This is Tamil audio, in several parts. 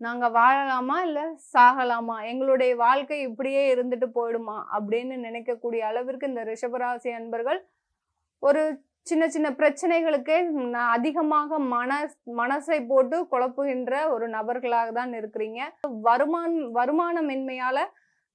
நாங்கள் வாழலாமா இல்லை சாகலாமா? எங்களுடைய வாழ்க்கை இப்படியே இருந்துட்டு போயிடுமா? அப்படின்னு நினைக்கக்கூடிய அளவிற்கு இந்த ரிஷபராசி அன்பர்கள் ஒரு சின்ன சின்ன பிரச்சனைகளுக்கே நான் அதிகமாக மன மனசை போட்டு குழப்புகின்ற ஒரு நபர்களாக தான் இருக்கிறீங்க. வருமான வருமானமின்மையால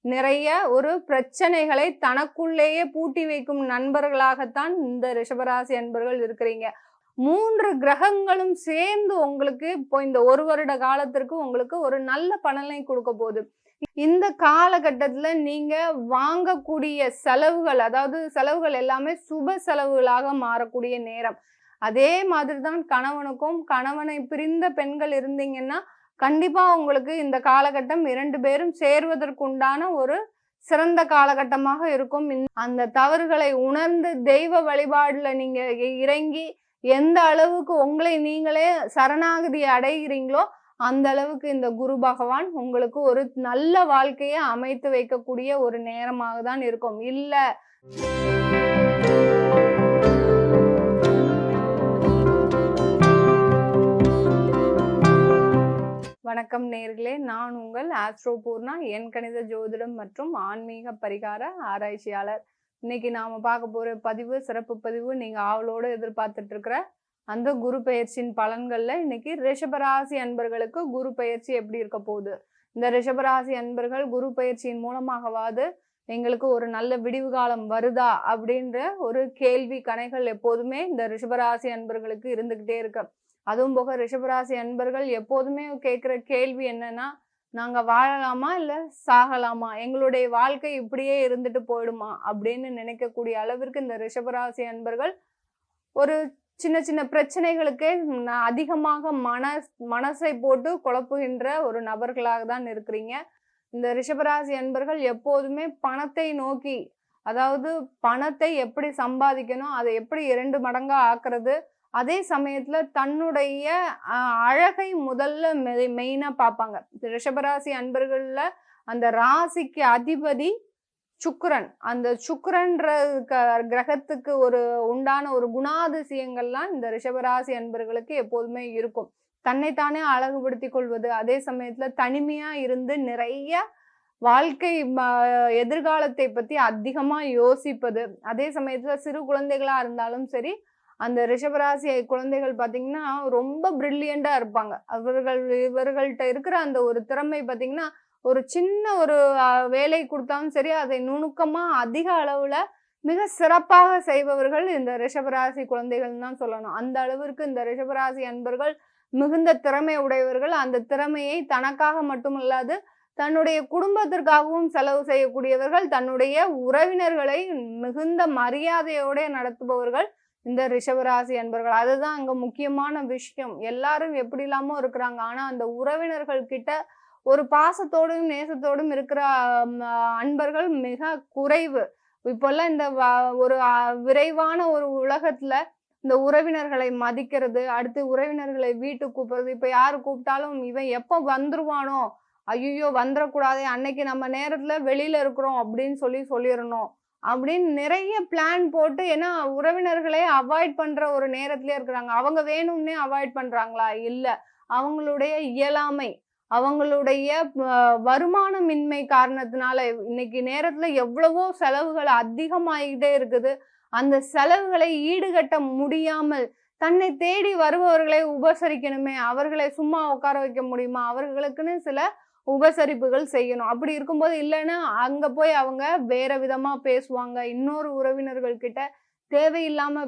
நிறைய ஒரு பிரச்சனைகளை தனக்குள்ளேயே பூட்டி வைக்கும் நண்பர்களாகத்தான் இந்த ரிஷபராசி அன்பர்கள் இருக்கிறீங்க. மூன்று கிரகங்களும் சேர்ந்து உங்களுக்கு இப்போ இந்த ஒரு வருட காலத்திற்கு உங்களுக்கு ஒரு நல்ல பலனை கொடுக்க போகுது. இந்த காலகட்டத்தில் நீங்கள் வாங்கக்கூடிய செலவுகள் அதாவது செலவுகள் எல்லாமே சுப செலவுகளாக மாறக்கூடிய நேரம். அதே மாதிரி தான் கணவனுக்கும் கணவனை பிரிந்த பெண்கள் இருந்தீங்கன்னா கண்டிப்பாக உங்களுக்கு இந்த காலகட்டம் இரண்டு பேரும் சேர்வதற்குண்டான ஒரு சிறந்த காலகட்டமாக இருக்கும். அந்த தவறுகளை உணர்ந்து தெய்வ வழிபாடில் நீங்கள் இ- இறங்கி எந்த அளவுக்கு உங்களை நீங்களே சரணாகதி அடைகிறீங்களோ அந்த அளவுக்கு இந்த குரு பகவான் உங்களுக்கு ஒரு நல்ல வாழ்க்கையை அமைத்து வைக்கக்கூடிய ஒரு நேரமாக தான் இருக்கும். இல்ல. வணக்கம் நேர்களே. நான் உங்கள் ஆஸ்ட்ரோ பூர்ணா என் கணித ஜோதிடம் மற்றும் ஆன்மீக பரிகார ஆராய்ச்சியாளர். இன்னைக்கு நாம பார்க்க போற பதிவு சிறப்பு பதிவு நீங்க ஆவலோடு எதிர்பார்த்துட்டு இருக்கிற அந்த குரு பயிற்சியின் பலன்கள்ல இன்னைக்கு ரிஷபராசி அன்பர்களுக்கு குரு பயிற்சி எப்படி இருக்க போகுது? இந்த ரிஷபராசி அன்பர்கள் குரு பயிற்சியின் மூலமாகவாது எங்களுக்கு ஒரு நல்ல விடிவு காலம் வருதா அப்படின்ற ஒரு கேள்வி கணைகள் எப்போதுமே இந்த ரிஷபராசி அன்பர்களுக்கு இருந்துகிட்டே இருக்கு. அதுவும் போக ரிஷபராசி அன்பர்கள் எப்போதுமே கேட்குற கேள்வி என்னன்னா நாங்கள் வாழலாமா இல்லை சாகலாமா? எங்களுடைய வாழ்க்கை இப்படியே இருந்துட்டு போயிடுமா? அப்படின்னு நினைக்கக்கூடிய அளவிற்கு இந்த ரிஷபராசி அன்பர்கள் ஒரு சின்ன சின்ன பிரச்சனைகளுக்கே நான் அதிகமாக மன மனசை போட்டு குழப்புகின்ற ஒரு நபர்களாக தான் இருக்கிறீங்க. இந்த ரிஷபராசி அன்பர்கள் எப்போதுமே பணத்தை நோக்கி அதாவது பணத்தை எப்படி சம்பாதிக்கணும் அதை எப்படி இரண்டு மடங்காக ஆக்குறது அதே சமயத்தில் தன்னுடைய அழகை முதல்ல மெயினாக பார்ப்பாங்க. ரிஷபராசி அன்பர்களில் அந்த ராசிக்கு அதிபதி சுக்கரன். அந்த சுக்கரன்ற க- கிரகத்துக்கு ஒரு உண்டான ஒரு குணாதிசயங்கள்லாம் இந்த ரிஷபராசி அன்பர்களுக்கு எப்போதுமே இருக்கும். தன்னைத்தானே அழகுபடுத்தி கொள்வது அதே சமயத்துல தனிமையா இருந்து நிறைய வாழ்க்கை ம- எதிர்காலத்தை பத்தி அதிகமா யோசிப்பது அதே சமயத்துல சிறு குழந்தைகளா இருந்தாலும் சரி அந்த ரிஷபராசி குழந்தைகள் பார்த்தீங்கன்னா ரொம்ப பிரில்லியண்டாக இருப்பாங்க. அவர்கள் இவர்கள்ட்ட இருக்கிற அந்த ஒரு திறமை பார்த்தீங்கன்னா ஒரு சின்ன ஒரு வேலை கொடுத்தாலும் சரி அதை நுணுக்கமாக அதிக அளவில் மிக சிறப்பாக செய்பவர்கள் இந்த ரிஷபராசி குழந்தைகள் தான் சொல்லணும். அந்த அளவிற்கு இந்த ரிஷபராசி அன்பர்கள் மிகுந்த திறமை உடையவர்கள். அந்த திறமையை தனக்காக மட்டுமல்லாது தன்னுடைய குடும்பத்திற்காகவும் செலவு செய்யக்கூடியவர்கள் தன்னுடைய உறவினர்களை மிகுந்த மரியாதையோட நடத்துபவர்கள் இந்த ரிஷபராசி அன்பர்கள் அதுதான் அங்கே முக்கியமான விஷயம். எல்லாரும் எப்படி இல்லாமல் இருக்கிறாங்க? ஆனால் அந்த உறவினர்கள் கிட்ட ஒரு பாசத்தோடும் நேசத்தோடும் இருக்கிற அன்பர்கள் மிக குறைவு. இப்போல்லாம் இந்த வ- ஒரு விரைவான ஒரு உலகத்துல இந்த உறவினர்களை மதிக்கிறது அடுத்து உறவினர்களை வீட்டுக்கு கூப்பிடுறது இப்போ யார் கூப்பிட்டாலும் இவன் எப்போ வந்துருவானோ? ஐயோ வந்துடக்கூடாதே அன்னைக்கு நம்ம நேரத்தில் வெளியில இருக்கிறோம் அப்படின்னு சொல்லி சொல்லிடணும் அப்படின்னு நிறைய பிளான் போட்டு ஏன்னா உறவினர்களை அவாய்ட் பண்ற ஒரு நேரத்திலே இருக்கிறாங்க. அவங்க வேணும்னே அவாய்ட் பண்றாங்களா? இல்ல. அவங்களுடைய இயலாமை அவங்களுடைய வருமானமின்மை காரணத்தினால இன்னைக்கு நேரத்துல எவ்வளவோ செலவுகள் அதிகமாகிட்டே இருக்குது. அந்த செலவுகளை ஈடுகட்ட முடியாமல் தன்னை தேடி வருபவர்களை உபசரிக்கணுமே. அவர்களை சும்மா உட்கார வைக்க முடியுமா? அவர்களுக்குன்னு சில உபசரிப்புகள் செய்யணும். அப்படி இருக்கும்போது இல்லைன்னா அங்கே போய் அவங்க வேற விதமாக பேசுவாங்க. இன்னொரு உறவினர்கள் கிட்ட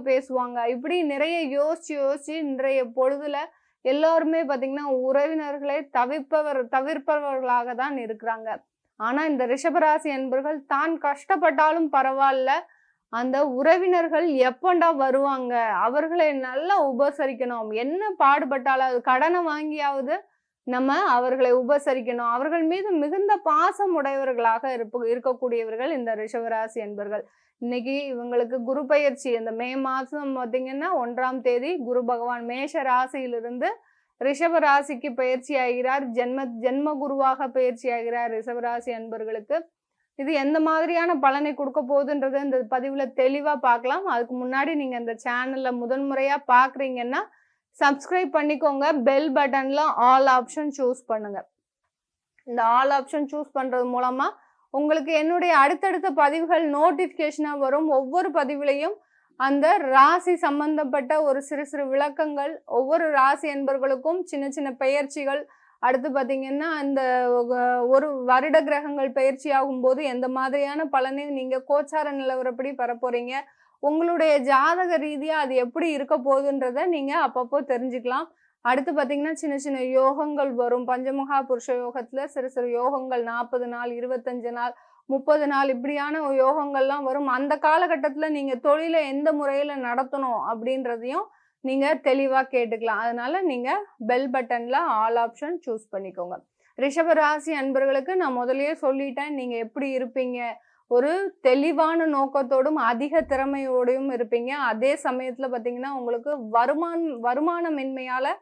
பேசுவாங்க. இப்படி நிறைய யோசிச்சு யோசிச்சு இன்றைய பொழுதுல எல்லாருமே பார்த்திங்கன்னா உறவினர்களை தவிர்ப்பவர் தவிர்ப்பவர்களாக தான் இருக்கிறாங்க. ஆனால் இந்த ரிஷபராசி என்பர்கள் தான் கஷ்டப்பட்டாலும் பரவாயில்ல. அந்த உறவினர்கள் எப்பண்டா வருவாங்க? அவர்களை நல்லா உபசரிக்கணும். என்ன பாடுபட்டாலும் அது கடனை வாங்கியாவது நம்ம அவர்களை உபசரிக்கணும். அவர்கள் மீது மிகுந்த பாசம் உடையவர்களாக இருப்ப இருக்கக்கூடியவர்கள் இந்த ரிஷவராசி என்பர்கள். இன்னைக்கு இவங்களுக்கு குரு பயிற்சி இந்த மே மாசம் பார்த்தீங்கன்னா ஒன்றாம் தேதி குரு பகவான் மேஷ ராசியிலிருந்து ரிஷப ராசிக்கு பயிற்சி ஆகிறார். ஜென்ம ஜென்ம குருவாக பயிற்சி ஆகிறார் ரிஷபராசி அன்பர்களுக்கு. இது எந்த மாதிரியான பலனை கொடுக்க போகுதுன்றதை இந்த பதிவுல தெளிவா பார்க்கலாம். அதுக்கு முன்னாடி நீங்க இந்த சேனல்ல முதன்முறையாக பார்க்குறீங்கன்னா சப்ஸ்கிரைப் பண்ணிக்கோங்க. பெல் பட்டனில் ஆல் ஆப்ஷன் சூஸ் பண்ணுங்கள் இந்த ஆல் ஆப்ஷன் சூஸ் பண்ணுறது மூலமாக உங்களுக்கு என்னுடைய அடுத்தடுத்த பதிவுகள் நோட்டிஃபிகேஷனாக வரும். ஒவ்வொரு பதிவுலையும் அந்த ராசி சம்பந்தப்பட்ட ஒரு சிறு சிறு விளக்கங்கள் ஒவ்வொரு ராசி என்பர்களுக்கும் சின்ன சின்ன பெயர்ச்சிகள். அடுத்து பார்த்தீங்கன்னா அந்த ஒரு வருட கிரகங்கள் பயிற்சி ஆகும்போது எந்த மாதிரியான பலனையும் நீங்கள் கோச்சார நிலவரப்படி பெற போகிறீங்க உங்களுடைய ஜாதக ரீதியாக அது எப்படி இருக்க போகுதுன்றத நீங்கள் அப்பப்போ தெரிஞ்சுக்கலாம். அடுத்து பார்த்தீங்கன்னா சின்ன சின்ன யோகங்கள் வரும். பஞ்சமுகா புருஷ யோகத்தில் சிறு சிறு யோகங்கள் நாற்பது நாள் இருபத்தஞ்சு நாள் முப்பது நாள் இப்படியான யோகங்கள்லாம் வரும். அந்த காலகட்டத்தில் நீங்கள் தொழிலை எந்த முறையில் நடத்தணும் அப்படின்றதையும் நீங்கள் தெளிவாக கேட்டுக்கலாம். அதனால நீங்கள் பெல் பட்டனில் ஆல் ஆப்ஷன் சூஸ் பண்ணிக்கோங்க. ரிஷபராசி அன்பர்களுக்கு நான் முதல்லயே சொல்லிட்டேன். நீங்கள் எப்படி இருப்பீங்க? ஒரு தெளிவான நோக்கத்தோடும் அதிக திறமையோடையும் இருப்பீங்க. அதே சமயத்தில் பார்த்தீங்கன்னா உங்களுக்கு வருமான வருமானமின்மையால்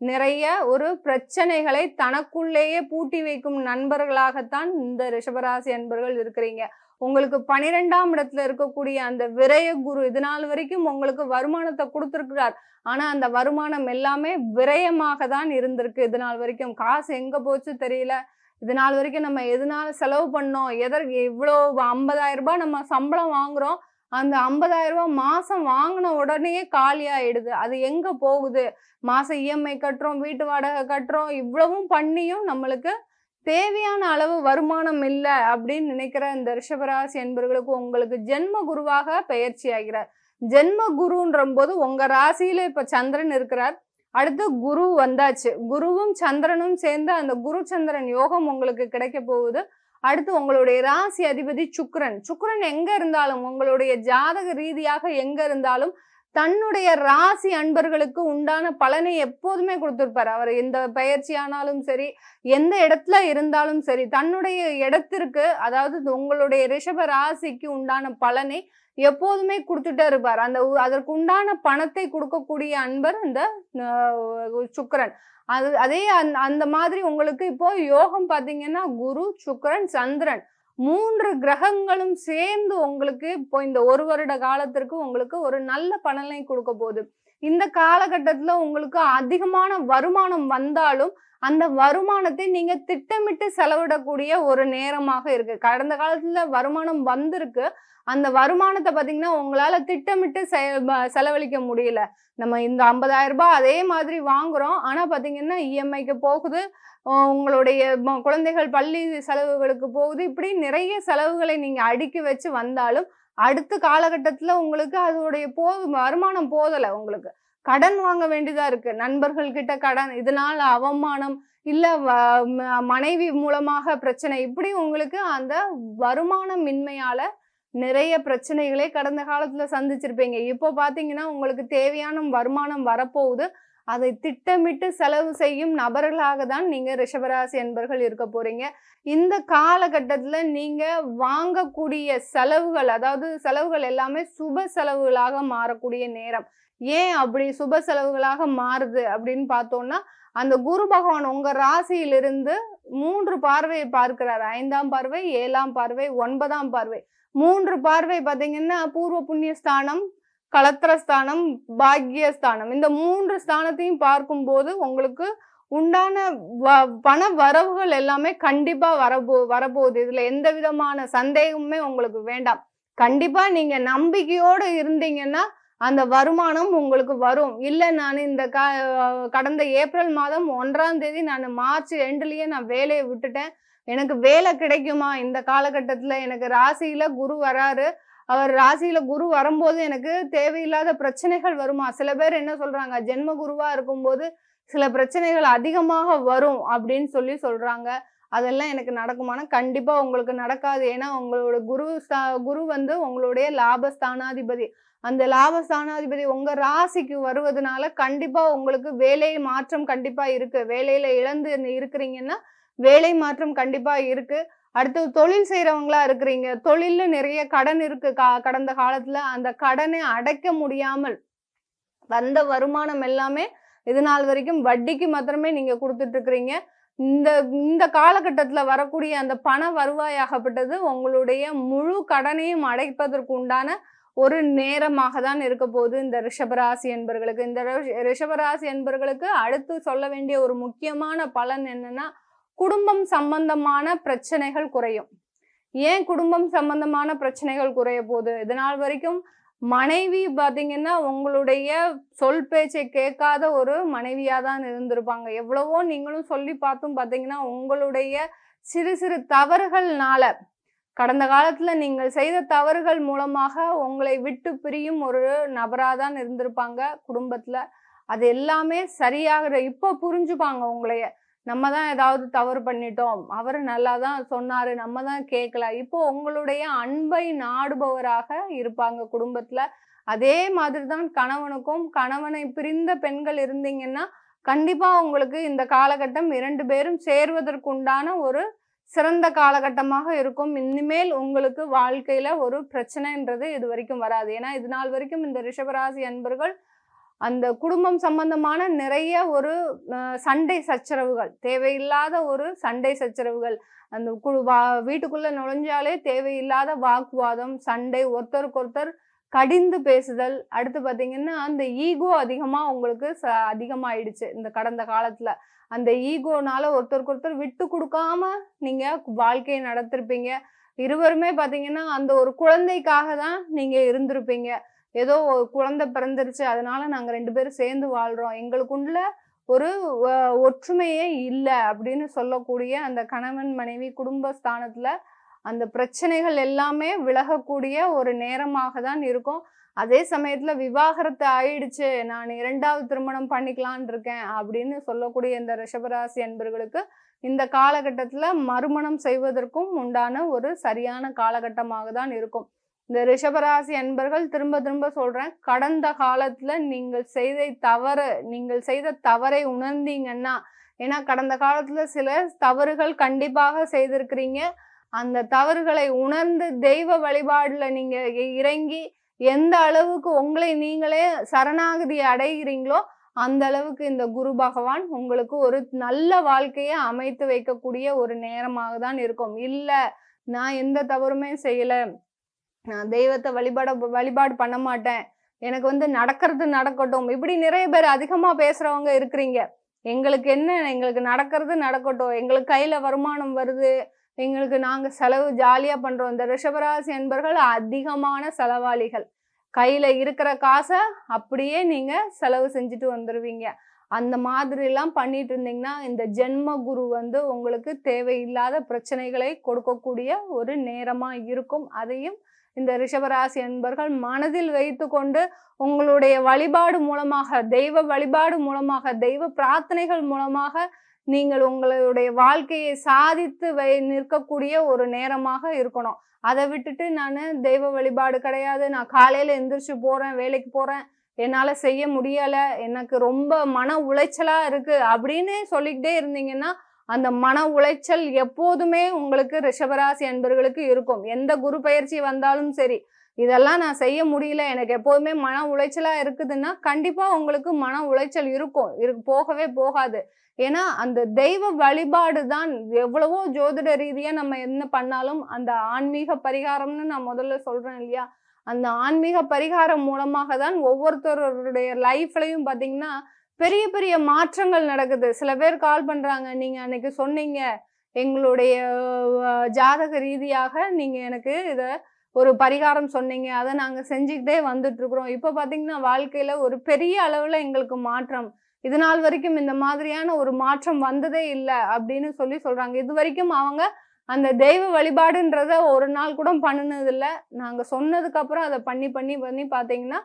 நிறைய ஒரு பிரச்சனைகளை தனக்குள்ளேயே பூட்டி வைக்கும் நண்பர்களாகத்தான் இந்த ரிஷபராசி அன்பர்கள் இருக்கிறீங்க. உங்களுக்கு பனிரெண்டாம் இடத்துல இருக்கக்கூடிய அந்த விரய குரு இது நாள் வரைக்கும் உங்களுக்கு வருமானத்தை கொடுத்துருக்கிறார். ஆனா அந்த வருமானம் எல்லாமே விரயமாக தான் இருந்திருக்கு இது நாள் வரைக்கும். காசு எங்க போச்சு தெரியல. இது நாள் வரைக்கும் நம்ம எதனால செலவு பண்ணோம்? எதற்கு இவ்வளோ ஐம்பதாயிரம் ரூபாய் நம்ம சம்பளம் வாங்குறோம். அந்த ஐம்பதாயிரம் ரூபாய் மாசம் வாங்கின உடனே காலி ஆயிடுது. அது எங்க போகுது? மாசம் இஎம்ஐ கட்டுறோம் வீட்டு வாடகை கட்டுறோம். இவ்வளவும் பண்ணியும் நம்மளுக்கு தேவையான அளவு வருமானம் இல்லை அப்படின்னு நினைக்கிற இந்த ரிஷபராசி என்பவர்களுக்கு உங்களுக்கு ஜென்ம குருவாக பயிற்சி ஆகிறார். ஜென்ம குருன்ற போது உங்க ராசியில இப்ப சந்திரன் இருக்கிறார். அடுத்து குரு வந்தாச்சு. குருவும் சந்திரனும் சேர்ந்து அந்த குரு சந்திரன் யோகம் உங்களுக்கு கிடைக்க போகுது. அடுத்து உங்களுடைய ராசி அதிபதி சுக்ரன் சுக்ரன் எங்க இருந்தாலும் உங்களுடைய ஜாதக ரீதியாக எங்க இருந்தாலும் தன்னுடைய ராசி அன்பர்களுக்கு உண்டான பலனை எப்போதுமே கொடுத்துருப்பார். அவர் எந்த பயிற்சி ஆனாலும் சரி எந்த இடத்துல இருந்தாலும் சரி தன்னுடைய இடத்திற்கு அதாவது உங்களுடைய ரிஷப ராசிக்கு உண்டான பலனை எப்போதுமே கொடுத்துட்டே இருப்பார். அந்த அதற்கு உண்டான பணத்தை கொடுக்கக்கூடிய அன்பர் இந்த சுக்கரன். அது அதே அந்த அந்த மாதிரி உங்களுக்கு இப்போ யோகம் பார்த்தீங்கன்னா குரு சுக்கரன் சந்திரன். மூன்று கிரகங்களும் சேர்ந்து உங்களுக்கு இப்போ இந்த ஒரு வருட காலத்திற்கு உங்களுக்கு ஒரு நல்ல பலனை கொடுக்க போகுது. இந்த காலகட்டத்தில் உங்களுக்கு அதிகமான வருமானம் வந்தாலும் அந்த வருமானத்தை நீங்க திட்டமிட்டு செலவிடக்கூடிய ஒரு நேரமாக இருக்கு. கடந்த காலத்துல வருமானம் வந்திருக்கு. அந்த வருமானத்தை பாத்தீங்கன்னா உங்களால திட்டமிட்டு செலவழிக்க முடியல. நம்ம இந்த ஐம்பதாயிரம் ரூபாய் அதே மாதிரி வாங்குறோம். ஆனா பாத்தீங்கன்னா இஎம்ஐக்கு போகுது. உங்களுடைய குழந்தைகள் பள்ளி செலவுகளுக்கு போகுது. இப்படி நிறைய செலவுகளை நீங்க அடுக்கி வச்சு வந்தாலும் அடுத்த காலகட்டத்துல உங்களுக்கு அதோடைய போ வருமானம் போதலை உங்களுக்கு. கடன் வாங்க வேண்டியதா இருக்கு. நண்பர்கள் கிட்ட கடன் இதனால அவமானம் இல்ல மனைவி மூலமாக பிரச்சனை இப்படி உங்களுக்கு அந்த வருமானமின்மையால நிறைய பிரச்சனைகளே கடந்த காலத்துல சந்திச்சிருப்பீங்க. இப்போ பாத்தீங்கன்னா உங்களுக்கு தேவையான வருமானம் வரப்போகுது. அதை திட்டமிட்டு செலவு செய்யும் நபர்களாக தான் நீங்க ரிஷபராசி என்பர்கள் இருக்க போறீங்க. இந்த காலகட்டத்தில் நீங்க வாங்கக்கூடிய செலவுகள் அதாவது செலவுகள் எல்லாமே சுப செலவுகளாக மாறக்கூடிய நேரம். ஏன் அப்படி சுப செலவுகளாக மாறுது அப்படின்னு பார்த்தோம்னா அந்த குரு பகவான் உங்க ராசியிலிருந்து மூன்று பார்வையை பார்க்கிறார். ஐந்தாம் பார்வை ஏழாம் பார்வை ஒன்பதாம் பார்வை. மூன்று பார்வை பார்த்தீங்கன்னா பூர்வ புண்ணிய ஸ்தானம் கலத்திரஸ்தானம் பாக்யஸ்தானம் இந்த மூன்று ஸ்தானத்தையும் பார்க்கும்போது உங்களுக்கு உண்டான வ- பண வரவுகள் எல்லாமே கண்டிப்பா வரப்போ வரப்போகுது. இதுல எந்த விதமான சந்தேகமுமே உங்களுக்கு வேண்டாம். கண்டிப்பா நீங்க நம்பிக்கையோடு இருந்தீங்கன்னா அந்த வருமானம் உங்களுக்கு வரும். இல்லை நான் இந்த க கடந்த ஏப்ரல் மாதம் ஒன்றாம் தேதி நான் மார்ச் ரெண்டுலேயே நான் வேலையை விட்டுட்டேன். எனக்கு வேலை கிடைக்குமா? இந்த காலகட்டத்தில் எனக்கு ராசியில் குரு வராரு. அவர் ராசியில குரு வரும்போது எனக்கு தேவையில்லாத பிரச்சனைகள் வருமா? சில பேர் என்ன சொல்றாங்க? ஜென்ம குருவா இருக்கும்போது சில பிரச்சனைகள் அதிகமாக வரும் அப்படின்னு சொல்லி சொல்றாங்க. அதெல்லாம் எனக்கு நடக்குமானா கண்டிப்பா உங்களுக்கு நடக்காது. ஏன்னா உங்களோட குரு குரு வந்து உங்களுடைய லாபஸ்தானாதிபதி. அந்த லாபஸ்தானாதிபதி உங்க ராசிக்கு வருவதனால கண்டிப்பா உங்களுக்கு வேலை மாற்றம் கண்டிப்பா இருக்கு. வேலையில இழந்து இருக்கிறீங்கன்னா வேலை மாற்றம் கண்டிப்பா இருக்கு. அடுத்து தொழில் செய்யறவங்களா இருக்கிறீங்க. தொழில்ல நிறைய கடன் இருக்கு. கா- கடந்த காலத்துல அந்த கடனை அடைக்க முடியாமல் வந்த வருமானம் எல்லாமே இது நாள் வரைக்கும் வட்டிக்கு மாத்திரமே நீங்க கொடுத்துட்டு இருக்கிறீங்க. இந்த இந்த காலகட்டத்தில் வரக்கூடிய அந்த பண வருவாயாகப்பட்டது உங்களுடைய முழு கடனையும் அடைப்பதற்கு உண்டான ஒரு நேரமாக தான் இருக்க போது இந்த ரிஷபராசி என்பர்களுக்கு. இந்த ரிஷபராசி என்பர்களுக்கு அடுத்து சொல்ல வேண்டிய ஒரு முக்கியமான பலன் என்னன்னா குடும்பம் சம்பந்தமான பிரச்சனைகள் குறையும். ஏன் குடும்பம் சம்பந்தமான பிரச்சனைகள் குறைய போகுது? இதனால் வரைக்கும் மனைவி பார்த்தீங்கன்னா உங்களுடைய சொல் பேச்சை கேட்காத ஒரு மனைவியாக தான் இருந்திருப்பாங்க. எவ்வளவோ நீங்களும் சொல்லி பார்த்தும் பார்த்தீங்கன்னா உங்களுடைய சிறு சிறு தவறுகள்னால கடந்த காலத்துல நீங்கள் செய்த தவறுகள் மூலமாக உங்களை விட்டு பிரியும் ஒரு நபராக தான் இருந்திருப்பாங்க குடும்பத்துல. அது எல்லாமே சரியாகிற இப்போ புரிஞ்சுப்பாங்க உங்களைய நம்ம தான் ஏதாவது தவறு பண்ணிட்டோம். அவர் நல்லா தான் சொன்னார் நம்ம தான் கேட்கல இப்போ உங்களுடைய அன்பை நாடுபவராக இருப்பாங்க குடும்பத்தில். அதே மாதிரி தான் கணவனுக்கும் கணவனை பிரிந்த பெண்கள் இருந்தீங்கன்னா கண்டிப்பாக உங்களுக்கு இந்த காலகட்டம் இரண்டு பேரும் சேர்வதற்குண்டான ஒரு சிறந்த காலகட்டமாக இருக்கும். இனிமேல் உங்களுக்கு வாழ்க்கையில ஒரு பிரச்சனைன்றது இது வரைக்கும் வராது. ஏன்னா இது நாள் வரைக்கும் இந்த ரிஷபராசி அன்பர்கள் அந்த குடும்பம் சம்பந்தமான நிறைய ஒரு சண்டை சச்சரவுகள் தேவையில்லாத ஒரு சண்டை சச்சரவுகள். அந்த குழு வா- வீட்டுக்குள்ளே நுழைஞ்சாலே தேவையில்லாத வாக்குவாதம் சண்டை ஒருத்தருக்கு ஒருத்தர் கடிந்து பேசுதல். அடுத்து பார்த்தீங்கன்னா அந்த ஈகோ அதிகமாக உங்களுக்கு ச அதிகமாயிடுச்சு. இந்த கடந்த காலத்தில். அந்த ஈகோனால ஒருத்தருக்கு ஒருத்தர் விட்டு கொடுக்காம நீங்க வாழ்க்கையை நடத்திருப்பீங்க. இருவருமே பாத்தீங்கன்னா அந்த ஒரு குழந்தைக்காக தான் நீங்க இருந்திருப்பீங்க. ஏதோ ஒரு குழந்தை பிறந்துருச்சு அதனால நாங்க ரெண்டு பேரும் சேர்ந்து வாழ்றோம். எங்களுக்குள்ள ஒரு ஒற்றுமையே இல்லை அப்படின்னு சொல்லக்கூடிய அந்த கணவன் மனைவி குடும்ப ஸ்தானத்துல அந்த பிரச்சனைகள் எல்லாமே விலகக்கூடிய ஒரு நேரமாக தான் இருக்கும். அதே சமயத்துல விவாகரத்து ஆயிடுச்சு நான் இரண்டாவது திருமணம் பண்ணிக்கலான் இருக்கேன் அப்படின்னு சொல்லக்கூடிய இந்த ரிஷபராசி அன்பர்களுக்கு இந்த காலகட்டத்துல மறுமணம் செய்வதற்கும் உண்டான ஒரு சரியான காலகட்டமாக தான் இருக்கும். இந்த ரிஷபராசி அன்பர்கள் திரும்ப திரும்ப சொல்றேன் கடந்த காலத்துல நீங்கள் செய்த தவறு நீங்கள் செய்த தவறை உணர்ந்தீங்கன்னா ஏன்னா கடந்த காலத்துல சில தவறுகள் கண்டிப்பாக செய்திருக்கிறீங்க. அந்த தவறுகளை உணர்ந்து தெய்வ வழிபாடுல நீங்க இறங்கி எந்த அளவுக்கு உங்களை நீங்களே சரணாகதி அடைகிறீங்களோ அந்த அளவுக்கு இந்த குரு பகவான் உங்களுக்கு ஒரு நல்ல வாழ்க்கையை அமைத்து வைக்கக்கூடிய ஒரு நேரமாக தான் இருக்கும். இல்லை நான் எந்த தவறுமே செய்யலை. நான் தெய்வத்தை வழிபாட வழிபாடு பண்ண மாட்டேன். எனக்கு வந்து நடக்கிறது நடக்கட்டும். இப்படி நிறைய பேர் அதிகமாக பேசுகிறவங்க இருக்கிறீங்க. எங்களுக்கு என்ன எங்களுக்கு நடக்கிறது நடக்கட்டும். எங்களுக்கு கையில் வருமானம் வருது. எங்களுக்கு நாங்கள் செலவு ஜாலியாக பண்ணுறோம் இந்த ரிஷபராசி என்பர்கள் அதிகமான செலவாளிகள். கையில் இருக்கிற காசை அப்படியே நீங்கள் செலவு செஞ்சுட்டு வந்துடுவீங்க அந்த மாதிரிலாம் பண்ணிட்டு இருந்தீங்கன்னா இந்த ஜென்ம குரு வந்து உங்களுக்கு தேவையில்லாத பிரச்சனைகளை கொடுக்கக்கூடிய ஒரு நேரமாக இருக்கும். அதையும் இந்த ரிஷபராசி என்பர்கள் மனதில் வைத்துக்கொண்டு உங்களுடைய வழிபாடு மூலமாக தெய்வ வழிபாடு மூலமாக தெய்வ பிரார்த்தனைகள் மூலமாக நீங்கள் உங்களுடைய வாழ்க்கையை சாதித்து வை நிற்கக்கூடிய ஒரு நேரமாக இருக்கணும். அதை விட்டுட்டு நான் தெய்வ வழிபாடு கிடையாது. நான் காலையில் எந்திரிச்சு போகிறேன் வேலைக்கு போகிறேன் என்னால் செய்ய முடியலை. எனக்கு ரொம்ப மன உளைச்சலாக இருக்குது அப்படின்னு சொல்லிக்கிட்டே இருந்தீங்கன்னா அந்த மன உளைச்சல் எப்போதுமே உங்களுக்கு ரிஷபராசி அன்பர்களுக்கு இருக்கும். எந்த குரு பயிற்சி வந்தாலும் சரி இதெல்லாம் நான் செய்ய முடியல. எனக்கு எப்போதுமே மன உளைச்சலாக இருக்குதுன்னா கண்டிப்பாக உங்களுக்கு மன உளைச்சல் இருக்கும். இரு போகவே போகாது. ஏன்னா அந்த தெய்வ வழிபாடு தான் எவ்வளவோ ஜோதிட ரீதியா நம்ம என்ன பண்ணாலும் அந்த ஆன்மீக பரிகாரம்னு நான் முதல்ல சொல்றேன் இல்லையா? அந்த ஆன்மீக பரிகாரம் மூலமாக தான் ஒவ்வொருத்தருடைய லைஃப்லையும் பார்த்தீங்கன்னா பெரிய பெரிய மாற்றங்கள் நடக்குது. சில பேர் கால் பண்ணுறாங்க நீங்கள் அன்னைக்கு சொன்னீங்க எங்களுடைய ஜாதக ரீதியாக நீங்கள் எனக்கு இதை ஒரு பரிகாரம் சொன்னீங்க அதை நாங்கள் செஞ்சுக்கிட்டே வந்துட்டு இருக்கிறோம் பார்த்தீங்கன்னா வாழ்க்கையில் ஒரு பெரிய அளவில் எங்களுக்கு மாற்றம். இது நாள் வரைக்கும் இந்த மாதிரியான ஒரு மாற்றம் வந்ததே இல்லை அப்படின்னு சொல்லி சொல்றாங்க. இது வரைக்கும் அவங்க அந்த தெய்வ வழிபாடுன்றத ஒரு நாள் கூட பண்ணினதில்ல. நாங்கள் நாங்க சொன்னதுக்கு அப்புறம் அதை பண்ணி பண்ணி பண்ணி பாத்தீங்கன்னா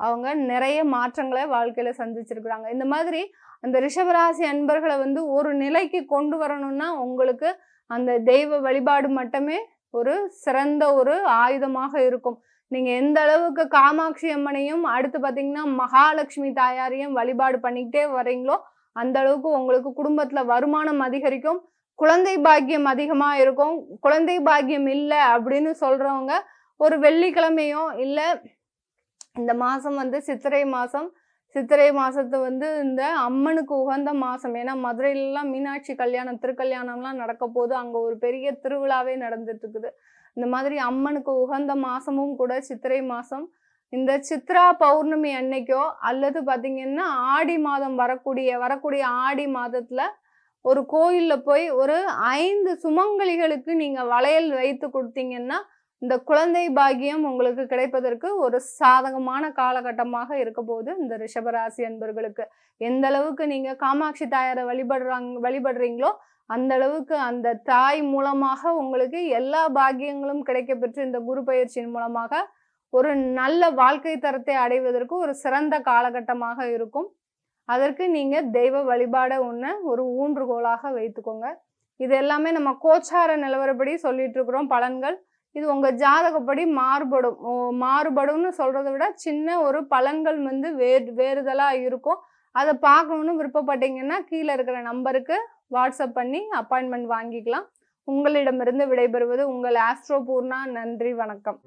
அவங்க நிறைய மாற்றங்களை வாழ்க்கையில சந்திச்சிருக்கிறாங்க. இந்த மாதிரி அந்த ரிஷபராசி அன்பர்களை வந்து ஒரு நிலைக்கு கொண்டு வரணும்னா உங்களுக்கு அந்த தெய்வ வழிபாடு மட்டுமே ஒரு சிறந்த ஒரு ஆயுதமாக இருக்கும். நீங்கள் எந்த அளவுக்கு காமாட்சி அம்மனையும் அடுத்து பார்த்தீங்கன்னா மகாலட்சுமி தாயாரையும் வழிபாடு பண்ணிக்கிட்டே வரீங்களோ அந்த அளவுக்கு உங்களுக்கு குடும்பத்தில் வருமானம் அதிகரிக்கும் குழந்தை பாக்கியம் அதிகமாக இருக்கும். குழந்தை பாக்கியம் இல்லை அப்படின்னு சொல்கிறவங்க ஒரு வெள்ளிக்கிழமையோ இல்லை இந்த மாதம் வந்து சித்திரை மாதம் சித்திரை மாதத்து வந்து இந்த அம்மனுக்கு உகந்த மாதம் ஏன்னா மதுரையிலலாம் மீனாட்சி கல்யாணம் திருக்கல்யாணம்லாம் நடக்க போது அங்கே ஒரு பெரிய திருவிழாவே நடந்துட்டு இருக்குது. இந்த மாதிரி அம்மனுக்கு உகந்த மாசமும் கூட சித்திரை மாசம். இந்த சித்ரா பௌர்ணமி அன்னைக்கோ அல்லது பார்த்தீங்கன்னா ஆடி மாதம் வரக்கூடிய வரக்கூடிய ஆடி மாதத்துல ஒரு கோயிலில் போய் ஒரு ஐந்து சுமங்கலிகளுக்கு நீங்கள் வளையல் வைத்து கொடுத்தீங்கன்னா இந்த குழந்தை பாக்கியம் உங்களுக்கு கிடைப்பதற்கு ஒரு சாதகமான காலகட்டமாக இருக்க போகுது இந்த ரிஷபராசி அன்பர்களுக்கு. எந்த அளவுக்கு நீங்கள் காமாட்சி தாயாரை வழிபடுறாங்க வழிபடுறீங்களோ அந்த அளவுக்கு அந்த தாய் மூலமாக உங்களுக்கு எல்லா பாக்கியங்களும் கிடைக்கப்பெற்று இந்த குரு பயிற்சியின் மூலமாக ஒரு நல்ல வாழ்க்கை தரத்தை அடைவதற்கு ஒரு சிறந்த காலகட்டமாக இருக்கும். அதற்கு நீங்க தெய்வ வழிபாட ஒன்று ஒரு ஊன்றுகோலாக வைத்துக்கோங்க. இது எல்லாமே நம்ம கோச்சார நிலவரப்படி சொல்லிட்டு இருக்கிறோம் பலன்கள். இது உங்க ஜாதகப்படி மாறுபடும். ஓ, மாறுபடும்னு சொல்றதை விட சின்ன ஒரு பலன்கள் வந்து வேறு வேறுதலா இருக்கும். அதை பார்க்கணுன்னு விருப்பப்பட்டீங்கன்னா கீழே இருக்கிற நம்பருக்கு வாட்ஸ்அப் பண்ணி அப்பாயின்மெண்ட் வாங்கிக்கலாம். உங்களிடமிருந்து விடைபெறுவது உங்கள் ஆஸ்ட்ரோ பூர்ணா. நன்றி வணக்கம்.